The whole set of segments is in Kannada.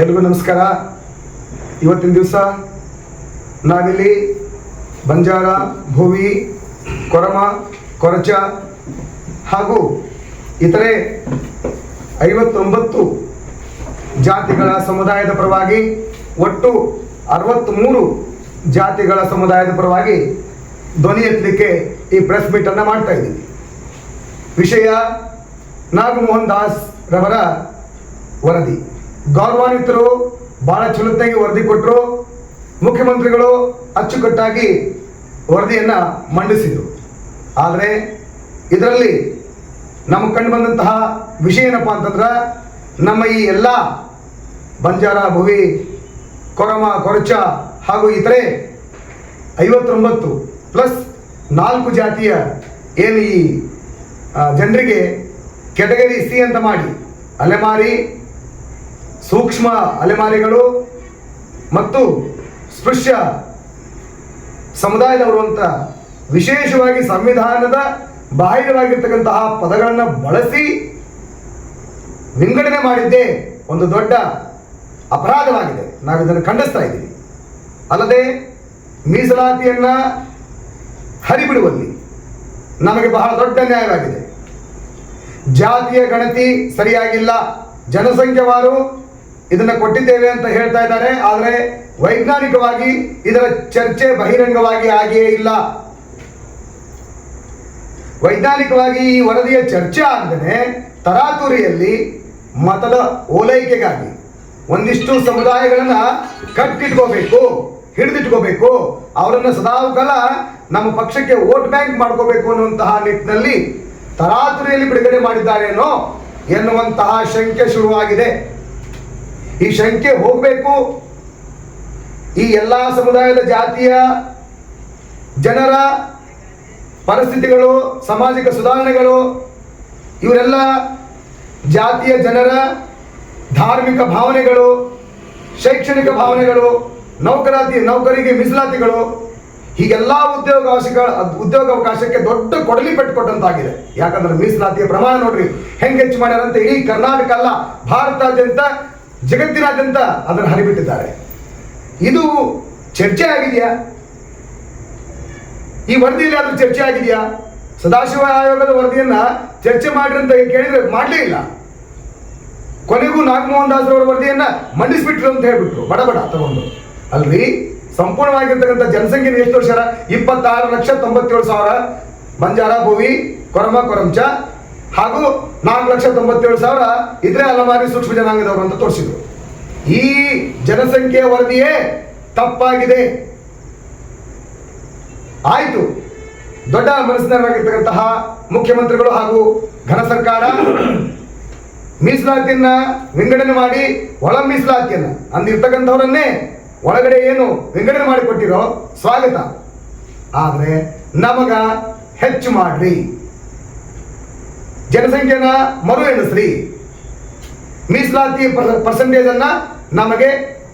ಎಲ್ರಿಗೂ ನಮಸ್ಕಾರ. ಇವತ್ತಿನ ದಿವಸ ನಾವಿಲ್ಲಿ ಬಂಜಾರ, ಭೋವಿ, ಕೊರಮ, ಕೊರಚ ಹಾಗೂ ಇತರೆ ಐವತ್ತೊಂಬತ್ತು ಜಾತಿಗಳ ಸಮುದಾಯದ ಪರವಾಗಿ ಒಟ್ಟು ಅರವತ್ತ್ಮೂರು ಜಾತಿಗಳ ಸಮುದಾಯದ ಪರವಾಗಿ ಧ್ವನಿ ಎತ್ತಲಿಕ್ಕೆ ಈ ಪ್ರೆಸ್ ಮೀಟನ್ನು ಮಾಡ್ತಾ ಇದ್ದೀವಿ. ವಿಷಯ ನಾಗಮೋಹನ್ ದಾಸ್ ರವರ ವರದಿ. ಗೌರವಾನ್ವಿತರು ಬಹಳ ಚುಲುತ್ತಾಗಿ ವರದಿ ಕೊಟ್ಟರು ಮುಖ್ಯಮಂತ್ರಿಗಳು ಅಚ್ಚುಕಟ್ಟಾಗಿ ವರದಿಯನ್ನು ಮಂಡಿಸಿದರು. ಆದರೆ ಇದರಲ್ಲಿ ನಮಗೆ ಕಂಡು ಬಂದಂತಹ ವಿಷಯ ಏನಪ್ಪ ಅಂತಂದ್ರೆ, ನಮ್ಮ ಈ ಎಲ್ಲ ಬಂಜಾರ, ಭುವಿ, ಕೊರಮ, ಕೊರಚ ಹಾಗೂ ಇತರೆ ಐವತ್ತೊಂಬತ್ತು ಪ್ಲಸ್ ನಾಲ್ಕು ಜಾತಿಯ ಏನು ಈ ಜನರಿಗೆ ಕೆಟಗರಿ ಸಿ ಅಂತ ಮಾಡಿ ಅಲೆಮಾರಿ ಸೂಕ್ಷ್ಮ ಅಲೆಮಾರಿಗಳು ಮತ್ತು ಸ್ಪೃಶ್ಯ ಸಮುದಾಯದವರು ಅಂತ ವಿಶೇಷವಾಗಿ ಸಂವಿಧಾನದ ಬಾಹಿರವಾಗಿರ್ತಕ್ಕಂತಹ ಪದಗಳನ್ನು ಬಳಸಿ ವಿಂಗಡಣೆ ಮಾಡಿದ್ದೇ ಒಂದು ದೊಡ್ಡ ಅಪರಾಧವಾಗಿದೆ. ನಾವು ಇದನ್ನು ಖಂಡಿಸ್ತಾ ಇದ್ದೀವಿ. ಅಲ್ಲದೆ ಮೀಸಲಾತಿಯನ್ನ ಹರಿಬಿಡುವಲ್ಲಿ ನಮಗೆ ಬಹಳ ದೊಡ್ಡ ನ್ಯಾಯವಾಗಿದೆ. ಜಾತಿಯ ಗಣತಿ ಸರಿಯಾಗಿಲ್ಲ. ಜನಸಂಖ್ಯೆವಾರು ಇದನ್ನ ಕೊಟ್ಟಿದ್ದೇವೆ ಅಂತ ಹೇಳ್ತಾ ಇದ್ದಾರೆ. ಆದರೆ ವೈಜ್ಞಾನಿಕವಾಗಿ ಇದರ ಚರ್ಚೆ ಬಹಿರಂಗವಾಗಿ ಆಗಿಯೇ ಇಲ್ಲ. ವೈಜ್ಞಾನಿಕವಾಗಿ ಈ ವರದಿಯ ಚರ್ಚೆ ಆಗದೇ ತರಾತುರಿಯಲ್ಲಿ ಮತದ ಓಲೈಕೆಗಾಗಿ ಒಂದಿಷ್ಟು ಸಮುದಾಯಗಳನ್ನ ಕಟ್ಟಿಟ್ಕೋಬೇಕು, ಹಿಡಿದಿಟ್ಕೋಬೇಕು. ಅವರನ್ನು ಸದಾಕಾಲ ನಮ್ಮ ಪಕ್ಷಕ್ಕೆ ವೋಟ್ ಬ್ಯಾಂಕ್ ಮಾಡ್ಕೋಬೇಕು ಅನ್ನುವಂತಹ ನಿಟ್ಟಿನಲ್ಲಿ ತರಾತುರಿಯಲ್ಲಿ ಬಿಡುಗಡೆ ಮಾಡಿದ್ದಾರೇನೋ ಎನ್ನುವಂತಹ ಶಂಕೆ ಶುರುವಾಗಿದೆ. ಈ ಶಂಕೆ ಹೋಗಬೇಕು. ಈ ಎಲ್ಲ ಸಮುದಾಯದ ಜಾತಿಯ ಜನರ ಪರಿಸ್ಥಿತಿಗಳು, ಸಾಮಾಜಿಕ ಸುಧಾರಣೆಗಳು, ಇವರೆಲ್ಲ ಜಾತಿಯ ಜನರ ಧಾರ್ಮಿಕ ಭಾವನೆಗಳು, ಶೈಕ್ಷಣಿಕ ಭಾವನೆಗಳು, ನೌಕರಾತಿ, ನೌಕರಿಗೆ ಮೀಸಲಾತಿಗಳು, ಹೀಗೆಲ್ಲ ಉದ್ಯೋಗಾವಕಾಶಗಳ ಉದ್ಯೋಗಾವಕಾಶಕ್ಕೆ ದೊಡ್ಡ ಕೊಡಲಿ ಪೆಟ್ಟುಕೊಟ್ಟಂತಾಗಿದೆ. ಯಾಕಂದ್ರೆ ಮೀಸಲಾತಿಯ ಪ್ರಮಾಣ ನೋಡ್ರಿ, ಹೆಂಗೆ ಹೆಚ್ಚು ಮಾಡ್ಯಾರಂತ ಇಡೀ ಕರ್ನಾಟಕ ಅಲ್ಲ, ಭಾರತಾದ್ಯಂತ ಜಗತ್ತಿನಾದ್ಯಂತ ಅದನ್ನು ಹರಿಬಿಟ್ಟಿದ್ದಾರೆ. ಇದು ಚರ್ಚೆ ಆಗಿದೆಯಾ ಈ ವರದಿಯಲ್ಲಿ ಅದು ಚರ್ಚೆ ಆಗಿದೆಯಾ ಸದಾಶಿವ ಆಯೋಗದ ವರದಿಯನ್ನ ಚರ್ಚೆ ಮಾಡಿರಂತ ಅಂತ ಕೇಳಿದ್ರೆ ಮಾಡಲೇ ಇಲ್ಲ. ಕೊನೆಗೂ ನಾಗಮೋಹನ್ ದಾಸ್ ಅವರ ವರದಿಯನ್ನ ಮಂಡಿಸ್ಬಿಟ್ರು ಅಂತ ಹೇಳ್ಬಿಟ್ರು. ಬಡ ಬಡ ತಗೊಂಡು. ಅಲ್ರಿ? ಸಂಪೂರ್ಣವಾಗಿರ್ತಕ್ಕಂಥ ಜನಸಂಖ್ಯೆ ಎಷ್ಟು ವರ್ಷ? ಇಪ್ಪತ್ತಾರು ಲಕ್ಷ ತೊಂಬತ್ತೇಳು ಸಾವಿರ. ಬಂಜಾರ, ಭೂವಿ, ಕೊರಮ, ಕೊರಂಚ. ಹಾಗೂ ನಾಲ್ಕು ಲಕ್ಷ ತೊಂಬತ್ತೇಳು ಸಾವಿರ ಇದ್ರೆ ಅಲಮಾರಿ ಸೂಕ್ಷ್ಮ ಜನಾಂಗದವರು ಅಂತ ತೋರಿಸಿದ್ರು. ಈ ಜನಸಂಖ್ಯೆಯ ವರದಿಯೇ ತಪ್ಪಾಗಿದೆ. ಆಯಿತು. ದೊಡ್ಡ ಮನಸ್ಸಿನವರಾಗಿರ್ತಕ್ಕಂತಹ ಮುಖ್ಯಮಂತ್ರಿಗಳು ಹಾಗೂ ಘನ ಸರ್ಕಾರ ಮೀಸಲಾತಿಯನ್ನ ವಿಂಗಡಣೆ ಮಾಡಿ ಒಳ ಮೀಸಲಾತಿಯನ್ನ, ಅಂದಿರ್ತಕ್ಕಂಥವರನ್ನೇ ಒಳಗಡೆ ಏನು ವಿಂಗಡಣೆ ಮಾಡಿಕೊಟ್ಟಿರೋ ಸ್ವಾಗತ. ಆದರೆ ನಮಗ ಹೆಚ್ಚು ಮಾಡ್ರಿ. ಜನಸಂಖ್ಯೆನ ಮರು ಎಣಿಸ್ರಿ ಮೀಸಲಾತಿ ಪರ್ಸೆಂಟೇಜ್ ಅನ್ನ ನಮಗೆ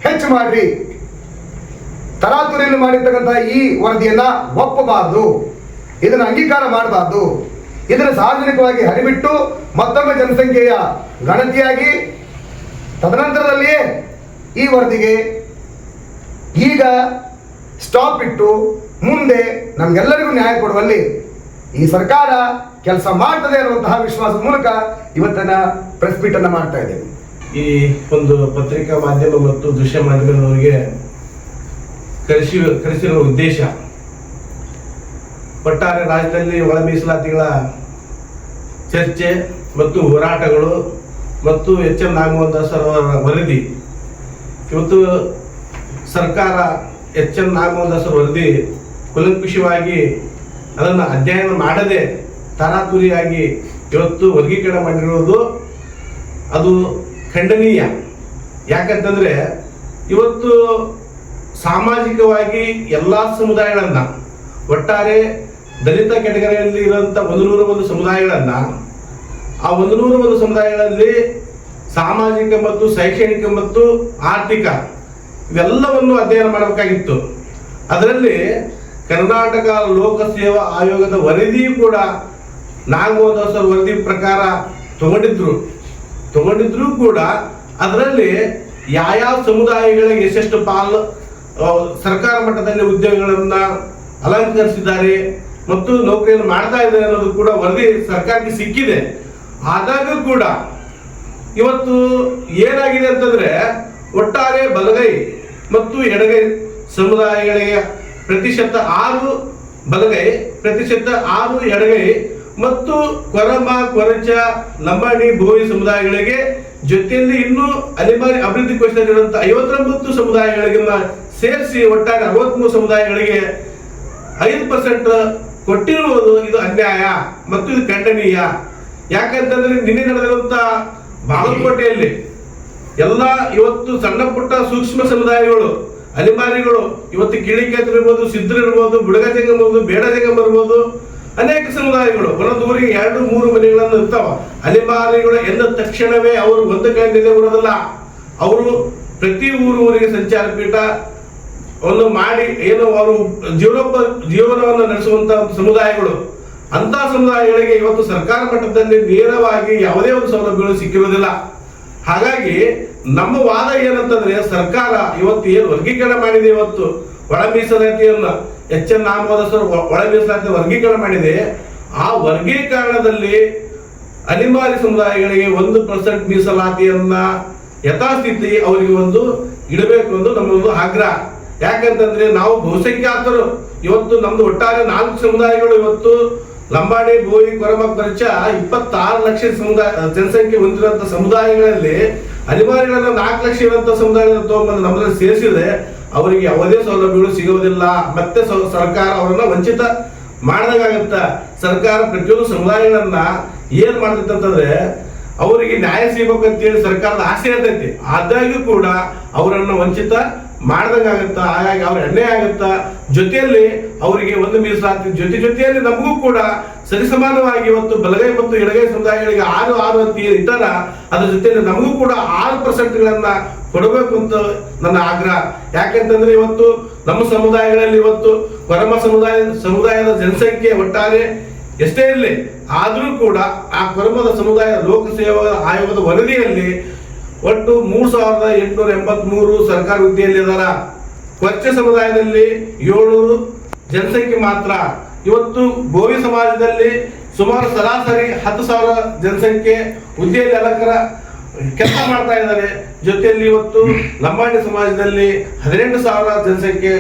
ಹೆಚ್ಚು ಮಾಡ್ರಿ. ತರಾತುರಿಯಲ್ಲಿ ಮಾಡಿರ್ತಕ್ಕಂತಹ ಈ ವರದಿಯನ್ನ ಒಪ್ಪಬಾರದು. ಇದನ್ನು ಅಂಗೀಕಾರ ಮಾಡಬಾರ್ದು. ಇದನ್ನು ಸಾರ್ವಜನಿಕವಾಗಿ ಹರಿಬಿಟ್ಟು ಮತ್ತೊಮ್ಮೆ ಜನಸಂಖ್ಯೆಯ ಗಣತಿಯಾಗಿ ತದನಂತರದಲ್ಲಿಯೇ ಈ ವರದಿಗೆ ಈಗ ಸ್ಟಾಪ್ ಇಟ್ಟು ಮುಂದೆ ನಮಗೆಲ್ಲರಿಗೂ ನ್ಯಾಯ ಕೊಡುವಲ್ಲಿ ಈ ಸರ್ಕಾರ ಕೆಲಸ ಮಾಡ್ತದೆ ಅನ್ನುವಂತಹ ವಿಶ್ವಾಸದ ಮೂಲಕ ಇವತ್ತಿನ ಪ್ರೆಸ್ ಮೀಟ್ ಅನ್ನ ಮಾಡ್ತಾ ಇದ್ದೇವೆ ಈ ಒಂದು ಪತ್ರಿಕಾ ಮಾಧ್ಯಮ ಮತ್ತು ದೃಶ್ಯ ಮಾಧ್ಯಮದವರಿಗೆ ಕರೆಸಿ ಕರೆಸಿರುವ ಉದ್ದೇಶ, ಒಟ್ಟಾರೆ ರಾಜ್ಯದಲ್ಲಿ ಒಳ ಮೀಸಲಾತಿಗಳ ಚರ್ಚೆ ಮತ್ತು ಹೋರಾಟಗಳು ಮತ್ತು ಎಚ್ ಎಂ ನಾಗಮೋಹನ್ ದಾಸ್ ಅವರ ವರದಿ. ಇವತ್ತು ಸರ್ಕಾರ ಎಚ್ ಎಂ ನಾಗಮೋಹನ್ ದಾಸ್ ವರದಿ ಕುಲಂಕುಷವಾಗಿ ಅದನ್ನು ಅಧ್ಯಯನ ಮಾಡದೆ ತಾರಾತುರಿಯಾಗಿ ಇವತ್ತು ವರ್ಗೀಕರಣ ಮಾಡಿರುವುದು ಅದು ಖಂಡನೀಯ. ಯಾಕಂತಂದ್ರೆ ಇವತ್ತು ಸಾಮಾಜಿಕವಾಗಿ ಎಲ್ಲ ಸಮುದಾಯಗಳನ್ನ, ಒಟ್ಟಾರೆ ದಲಿತ ಕೆಟಗರಿಯಲ್ಲಿ ಇರುವಂತ ಒಂದು ನೂರ ಒಂದು ಸಮುದಾಯಗಳನ್ನ, ಆ ಒಂದು ನೂರ ಒಂದು ಸಮುದಾಯಗಳಲ್ಲಿ ಸಾಮಾಜಿಕ ಮತ್ತು ಶೈಕ್ಷಣಿಕ ಮತ್ತು ಆರ್ಥಿಕ ಇವೆಲ್ಲವನ್ನು ಅಧ್ಯಯನ ಮಾಡಬೇಕಾಗಿತ್ತು. ಅದರಲ್ಲಿ ಕರ್ನಾಟಕ ಲೋಕಸೇವಾ ಆಯೋಗದ ವರದಿ ಕೂಡ ನಾಗಮೋಹನ್ ದಾಸ್ ಅವ್ರ ವರದಿ ಪ್ರಕಾರ ತಗೊಂಡಿದ್ರು. ತಗೊಂಡಿದ್ರು ಕೂಡ ಅದರಲ್ಲಿ ಯಾವ್ಯಾವ ಸಮುದಾಯಗಳಿಗೆ ಎಷ್ಟೆಷ್ಟು ಪಾಲು ಸರ್ಕಾರ ಮಟ್ಟದಲ್ಲಿ ಉದ್ಯೋಗಗಳನ್ನ ಅಲಂಕರಿಸಿದ್ದಾರೆ ಮತ್ತು ನೌಕರಿಯನ್ನು ಮಾಡ್ತಾ ಇದ್ದಾರೆ ಅನ್ನೋದು ಕೂಡ ವರದಿ ಸರ್ಕಾರಕ್ಕೆ ಸಿಕ್ಕಿದೆ. ಆದಾಗ ಕೂಡ ಇವತ್ತು ಏನಾಗಿದೆ ಅಂತಂದ್ರೆ ಒಟ್ಟಾರೆ ಬಲಗೈ ಮತ್ತು ಎಡಗೈ ಸಮುದಾಯಗಳಿಗೆ ಪ್ರತಿಶತ ಆರು ಬಲಗೈ, ಪ್ರತಿಶತ ಆರು ಎಡಗೈ ಮತ್ತು ಕೊರಮ, ಕೊರಚ, ಲಂಬಾಣಿ ಭೋವಿ ಸಮುದಾಯಗಳಿಗೆ ಜೊತೆಯಲ್ಲಿ ಇನ್ನೂ ಅಲೆಮಾರಿ ಅಭಿವೃದ್ಧಿ ಕೋಶದಲ್ಲಿರುವಂತಹ ಐವತ್ತೊಂಬತ್ತು ಸಮುದಾಯಗಳಿಗೆ ಸೇರಿಸಿ ಒಟ್ಟಾರೆ ಅರವತ್ಮೂರು ಸಮುದಾಯಗಳಿಗೆ ಐದು ಪರ್ಸೆಂಟ್ ಕೊಟ್ಟಿರುವುದು ಇದು ಅನ್ಯಾಯ ಮತ್ತು ಇದು ಖಂಡನೀಯ. ಯಾಕಂತಂದ್ರೆ ನಿನ್ನೆ ನಡೆದಿರುವಂತ ಬಾಗಲಕೋಟೆಯಲ್ಲಿ ಎಲ್ಲ ಇವತ್ತು ಸಣ್ಣ ಪುಟ್ಟ ಸೂಕ್ಷ್ಮ ಸಮುದಾಯಗಳು, ಅಲಿಮಾರಿಗಳು, ಇವತ್ತು ಕಿಳಿಕೇತರು ಇರ್ಬೋದು ಸಿದ್ಧರು ಇರ್ಬೋದು ಬುಡಗ ಜಂಗಮ್ ಇರ್ಬೋದು ಬೇಡ ಜಂಗಮ್ ಇರ್ಬೋದು ಅನೇಕ ಸಮುದಾಯಗಳು ಒಂದೊಂದು ಊರಿಗೆ ಎರಡು, ಮೂರು ಮನೆಗಳನ್ನು ಇರ್ತಾವ. ಅಲೆಮಾರಿಗಳು ಎಂದ ತಕ್ಷಣವೇ ಅವರು ಒಂದು ಕಾಯಿಲೆ ಬರೋದಲ್ಲ ಅವರು ಪ್ರತಿ ಊರು ಊರಿಗೆ ಸಂಚಾರ ಪೀಠ ಒಂದು ಮಾಡಿ ಏನು ಅವರು ಜೀವನೋಪ, ಜೀವನವನ್ನು ನಡೆಸುವಂತ ಸಮುದಾಯಗಳು. ಅಂತ ಸಮುದಾಯಗಳಿಗೆ ಇವತ್ತು ಸರ್ಕಾರ ಮಟ್ಟದಲ್ಲಿ ನೇರವಾಗಿ ಯಾವುದೇ ಒಂದು ಸೌಲಭ್ಯಗಳು ಸಿಕ್ಕಿರುವುದಿಲ್ಲ. ಹಾಗಾಗಿ ನಮ್ಮ ವಾದ ಏನಂತಂದ್ರೆ ಸರ್ಕಾರ ಇವತ್ತು ಏನು ವರ್ಗೀಕರಣ ಮಾಡಿದೆ ಇವತ್ತು. ಒಳ ಮೀಸಲಾತಿಯನ್ನು ಎಚ್ ಎನ್ ನಾಮೋದಸರು ಒಳ ಮೀಸಲಾತಿ ವರ್ಗೀಕರಣ ಮಾಡಿದೆ. ಆ ವರ್ಗೀಕರಣದಲ್ಲಿ ಅನಿವಾರ್ಯ ಸಮುದಾಯಗಳಿಗೆ ಒಂದು ಪರ್ಸೆಂಟ್ ಮೀಸಲಾತಿಯನ್ನ ಯಥಾಸ್ಥಿತಿ ಅವರಿಗೆ ಒಂದು ಇಡಬೇಕು ಎಂದು ನಮ್ಮದು ಆಗ್ರಹ. ಯಾಕಂತಂದ್ರೆ ನಾವು ಬಹುಸಂಖ್ಯಾತರು. ಇವತ್ತು ನಮ್ದು ಒಟ್ಟಾರೆ ನಾಲ್ಕು ಸಮುದಾಯಗಳು ಇವತ್ತು ಲಂಬಾಡಿ ಬೋಯಿ ಕೊರಮ ಪರಿಚ ಇಪ್ಪತ್ತಾರು ಲಕ್ಷ ಸಮುದಾಯ, ಜನಸಂಖ್ಯೆ ಹೊಂದಿರುವಂತ ಸಮುದಾಯಗಳಲ್ಲಿ ಅನಿವಾರ್ಯಗಳನ್ನ ನಾಲ್ಕು ಲಕ್ಷ ಇರುವಂತ ಸಮುದಾಯಗಳನ್ನು ತಗೊಂಡ್ಬಂದು ನಮ್ಮಲ್ಲಿ ಸೇರಿಸಿದ್ರೆ ಅವರಿಗೆ ಯಾವುದೇ ಸೌಲಭ್ಯಗಳು ಸಿಗುವುದಿಲ್ಲ. ಮತ್ತೆ ಸರ್ಕಾರ ಅವರನ್ನ ವಂಚಿತ ಮಾಡ್ದಂಗಾಗತ್ತ. ಸರ್ಕಾರ ಪ್ರತಿಯೊಂದು ಸಮುದಾಯಗಳನ್ನ ಏನ್ ಮಾಡ್ತಿತ್ತಂತಂದ್ರೆ ಅವರಿಗೆ ನ್ಯಾಯ ಸಿಗಬೇಕು ಹೇಳಿ ಸರ್ಕಾರದ ಆಸೆ ಇರ್ತೈತಿ. ಆದಾಗ್ಯೂ ಕೂಡ ಅವರನ್ನ ವಂಚಿತ ಮಾಡ್ದಂಗಾಗತ್ತ ಹಾಗಾಗಿ ಅವ್ರ ಎಣ್ಣೆ ಆಗುತ್ತಾ? ಜೊತೆಯಲ್ಲಿ ಅವರಿಗೆ ಒಂದು ಮೀಸಲಾತಿ ಜೊತೆ ಜೊತೆಯಲ್ಲಿ ನಮಗೂ ಕೂಡ ಸರಿಸಮಾನವಾಗಿ ಇವತ್ತು ಬಲಗೈ ಮತ್ತು ಎಡಗೈ ಸಮುದಾಯಗಳಿಗೆ ಆರು ಆರು ಅಂತ ಏನು ಇದ್ದಾರ ಅದ್ರ ಜೊತೆಯಲ್ಲಿ ನಮಗೂ ಕೂಡ ಆರು ಪರ್ಸೆಂಟ್ಗಳನ್ನ ಕೊಡಬೇಕು ಅಂತ ನನ್ನ ಆಗ್ರಹ. ಯಾಕೆಂತಂದ್ರೆ ಇವತ್ತು ನಮ್ಮ ಸಮುದಾಯಗಳಲ್ಲಿ ಇವತ್ತು ಕೊರಮ ಸಮುದಾಯ, ಸಮುದಾಯದ ಜನಸಂಖ್ಯೆ ಒಟ್ಟಾರೆ ಎಷ್ಟೇ ಇರಲಿ, ಆದರೂ ಕೂಡ ಆ ಕೊರಮದ ಸಮುದಾಯ ಲೋಕಸೇವಾ ಆಯೋಗದ ವರದಿಯಲ್ಲಿ ಒಟ್ಟು ಮೂರ್ ಸಾವಿರದ ಎಂಟುನೂರ ಎಂಬತ್ ಮೂರು ಸರ್ಕಾರಿ ಹುದ್ದೆಯಲ್ಲಿ ಇದಾರ. ಕೊಚ್ಚ ಸಮುದಾಯದಲ್ಲಿ ಏಳ್ನೂರು ಜನಸಂಖ್ಯೆ ಮಾತ್ರ. ಇವತ್ತು ಗೋವಿ ಸಮಾಜದಲ್ಲಿ ಸುಮಾರು ಸರಾಸರಿ ಹತ್ತು ಸಾವಿರ ಜನಸಂಖ್ಯೆ ಹುದ್ದೆಯಲ್ಲಿ ಅಲಂಕಾರ, ಕೆಲಸ ಮಾಡ್ತಾ ಇದ್ದಾರೆ. ಜೊತೆಯಲ್ಲಿ ಇವತ್ತು ಲಂಬಾಣಿ ಸಮಾಜದಲ್ಲಿ ಹದಿನೆಂಟು ಸಾವಿರ ಜನಸಂಖ್ಯೆ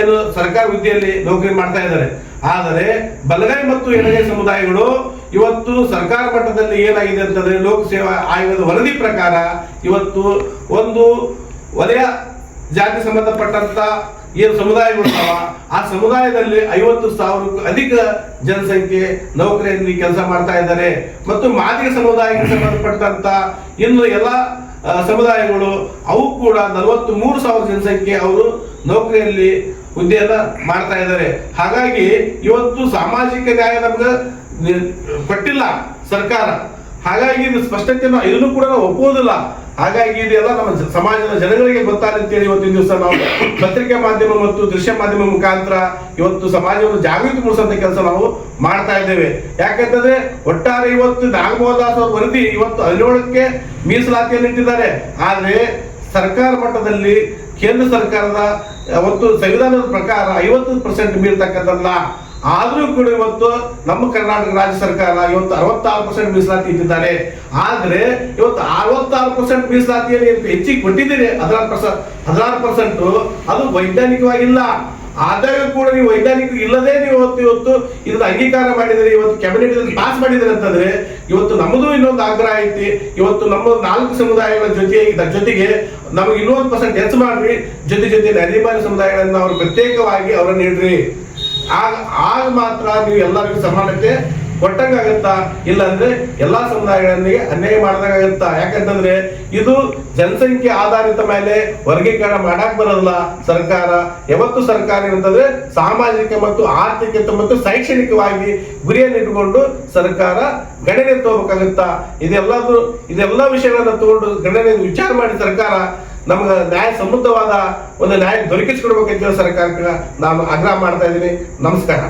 ಏನು ಸರ್ಕಾರಿ ಹುದ್ದೆಯಲ್ಲಿ ನೌಕರಿ ಮಾಡ್ತಾ ಇದ್ದಾರೆ. ಆದರೆ ಬಲಗೈ ಮತ್ತು ಎಡಗೈ ಸಮುದಾಯಗಳು ಇವತ್ತು ಸರ್ಕಾರ ಮಟ್ಟದಲ್ಲಿ ಏನಾಗಿದೆ ಅಂತಂದ್ರೆ ಲೋಕಸೇವಾ ಆಯೋಗದ ವರದಿ ಪ್ರಕಾರ ಇವತ್ತು ಒಂದು ವಲಯ ಜಾತಿ ಸಂಬಂಧಪಟ್ಟಂತ ಏನು ಸಮುದಾಯಗಳು ಇರ್ತಾವ ಆ ಸಮುದಾಯದಲ್ಲಿ ಐವತ್ತು ಸಾವಿರಕ್ಕೂ ಅಧಿಕ ಜನಸಂಖ್ಯೆ ನೌಕರಿಯಲ್ಲಿ ಕೆಲಸ ಮಾಡ್ತಾ ಇದ್ದಾರೆ. ಮತ್ತು ಮಾದಿಗ ಸಮುದಾಯಕ್ಕೆ ಸಂಬಂಧಪಟ್ಟಂತ ಇನ್ನು ಎಲ್ಲ ಸಮುದಾಯಗಳು, ಅವು ಕೂಡ ನಲವತ್ತು ಮೂರು ಸಾವಿರ ಜನಸಂಖ್ಯೆ ಅವರು ನೌಕರಿಯಲ್ಲಿ ಹುದ್ದೆಯನ್ನ ಮಾಡ್ತಾ ಇದ್ದಾರೆ. ಹಾಗಾಗಿ ಇವತ್ತು ಸಾಮಾಜಿಕ ನ್ಯಾಯ ನಮ್ಗೆ ಕೊಟ್ಟಿಲ್ಲ ಸರ್ಕಾರ. ಹಾಗಾಗಿ ಇದು ಸ್ಪಷ್ಟತೆಯನ್ನು ಇದನ್ನು ಕೂಡ ನಾವು ಒಪ್ಪುವುದಿಲ್ಲ. ಹಾಗಾಗಿ ಇದೆಲ್ಲ ನಮ್ಮ ಸಮಾಜದ ಜನಗಳಿಗೆ ಗೊತ್ತಾಗಲಿ ಅಂತೇಳಿ ಇವತ್ತಿನ ದಿವಸ ನಾವು ಪತ್ರಿಕೆ ಮಾಧ್ಯಮ ಮತ್ತು ದೃಶ್ಯ ಮಾಧ್ಯಮ ಮುಖಾಂತರ ಇವತ್ತು ಸಮಾಜವನ್ನು ಜಾಗೃತಿ ಮೂಡಿಸುವಂತ ಕೆಲಸ ನಾವು ಮಾಡ್ತಾ ಇದ್ದೇವೆ. ಯಾಕಂತಂದ್ರೆ ಒಟ್ಟಾರೆ ಇವತ್ತು ನಾಗಮೋಹನ್ ವರದಿ ಇವತ್ತು ಹದಿನೇಳಕ್ಕೆ ಮೀಸಲಾತಿಯನ್ನು ಇಟ್ಟಿದ್ದಾರೆ. ಆದ್ರೆ ಸರ್ಕಾರ ಮಟ್ಟದಲ್ಲಿ ಕೇಂದ್ರ ಸರ್ಕಾರದ ಒಂದು ಸಂವಿಧಾನದ ಪ್ರಕಾರ ಐವತ್ತು ಪರ್ಸೆಂಟ್ ಮೀರ್ತಕ್ಕಂಥದ್ದಲ್ಲ. ಆದ್ರೂ ಕೂಡ ಇವತ್ತು ನಮ್ಮ ಕರ್ನಾಟಕ ರಾಜ್ಯ ಸರ್ಕಾರ ಇವತ್ತು ಅರವತ್ತಾರು ಪರ್ಸೆಂಟ್ ಮೀಸಲಾತಿ ಇಟ್ಟಿದ್ದಾರೆ. ಆದ್ರೆ ಇವತ್ತು ಅರವತ್ತಾರು ಪರ್ಸೆಂಟ್ ಮೀಸಲಾತಿಯಲ್ಲಿ ಹೆಚ್ಚಿಗೆ ಕೊಟ್ಟಿದ್ದೀರಿ? ಹದಿನಾರು ಪರ್ಸೆಂಟ್ ಹದಿನಾರು ಪರ್ಸೆಂಟ್ ಅದು ವೈಜ್ಞಾನಿಕವಾಗಿಲ್ಲ. ಆದಾಗ್ಯೂ ಕೂಡ ನೀವು ವೈಜ್ಞಾನಿಕ ಇಲ್ಲದೆ ನೀವು ಇವತ್ತು ಇವತ್ತು ಇದನ್ನ ಅಂಗೀಕಾರ ಮಾಡಿದರೆ ಇವತ್ತು ಕ್ಯಾಬಿನೆಟ್ ಪಾಸ್ ಮಾಡಿದ್ರೆ ಅಂತಂದ್ರೆ ಇವತ್ತು ನಮ್ಮದು ಇನ್ನೊಂದು ಆಗ್ರಹ ಐತಿ. ಇವತ್ತು ನಮ್ಮ ನಾಲ್ಕು ಸಮುದಾಯಗಳ ಜೊತೆ ಜೊತೆಗೆ ನಮಗೆ ಇನ್ನೊಂದು ಪರ್ಸೆಂಟ್ ಹೆಚ್ಚು ಮಾಡ್ರಿ. ಜೊತೆ ಜೊತೆ ಅಧಿಕಾರಿ ಸಮುದಾಯಗಳನ್ನ ಅವ್ರು ಪ್ರತ್ಯೇಕವಾಗಿ ಅವರನ್ನ ಇಡ್ರಿ ಆಗ ಆಗ ಮಾತ್ರ ನೀವು ಎಲ್ಲರಿಗೂ ಸಮಾನತೆ ಕೊಟ್ಟಂಗಾಗುತ್ತಾ? ಇಲ್ಲಾಂದ್ರೆ ಎಲ್ಲಾ ಸಮುದಾಯಗಳಿಗೆ ಅನ್ಯಾಯ ಮಾಡ್ದಂಗಾಗತ್ತಾ? ಯಾಕಂತಂದ್ರೆ ಇದು ಜನಸಂಖ್ಯೆ ಆಧಾರಿತ ಮೇಲೆ ವರ್ಗೀಕರಣ ಮಾಡಕ್ ಬರಲ್ಲ ಸರ್ಕಾರ. ಯಾವತ್ತು ಸರ್ಕಾರ ಏನಂತಂದ್ರೆ ಸಾಮಾಜಿಕ ಮತ್ತು ಆರ್ಥಿಕ ಮತ್ತು ಶೈಕ್ಷಣಿಕವಾಗಿ ಗುರಿಯನ್ನು ಇಟ್ಟುಕೊಂಡು ಸರ್ಕಾರ ಗಣನೆ ತಗೋಬೇಕಾಗುತ್ತಾ? ಇದೆಲ್ಲದೂ ಇದೆಲ್ಲ ವಿಷಯಗಳನ್ನ ತಗೊಂಡು ಗಣನೆ ವಿಚಾರ ಮಾಡಿ ಸರ್ಕಾರ ನಮ್ಗೆ ನ್ಯಾಯ ಸಮೃದ್ಧವಾದ ಒಂದು ನ್ಯಾಯ ದೊರಕಿಸಿಕೊಡ್ಬೇಕಂತ ಸರ್ಕಾರಕ್ಕೆ ನಾನು ಆಗ್ರಹ ಮಾಡ್ತಾ ಇದ್ದೀನಿ. ನಮಸ್ಕಾರ.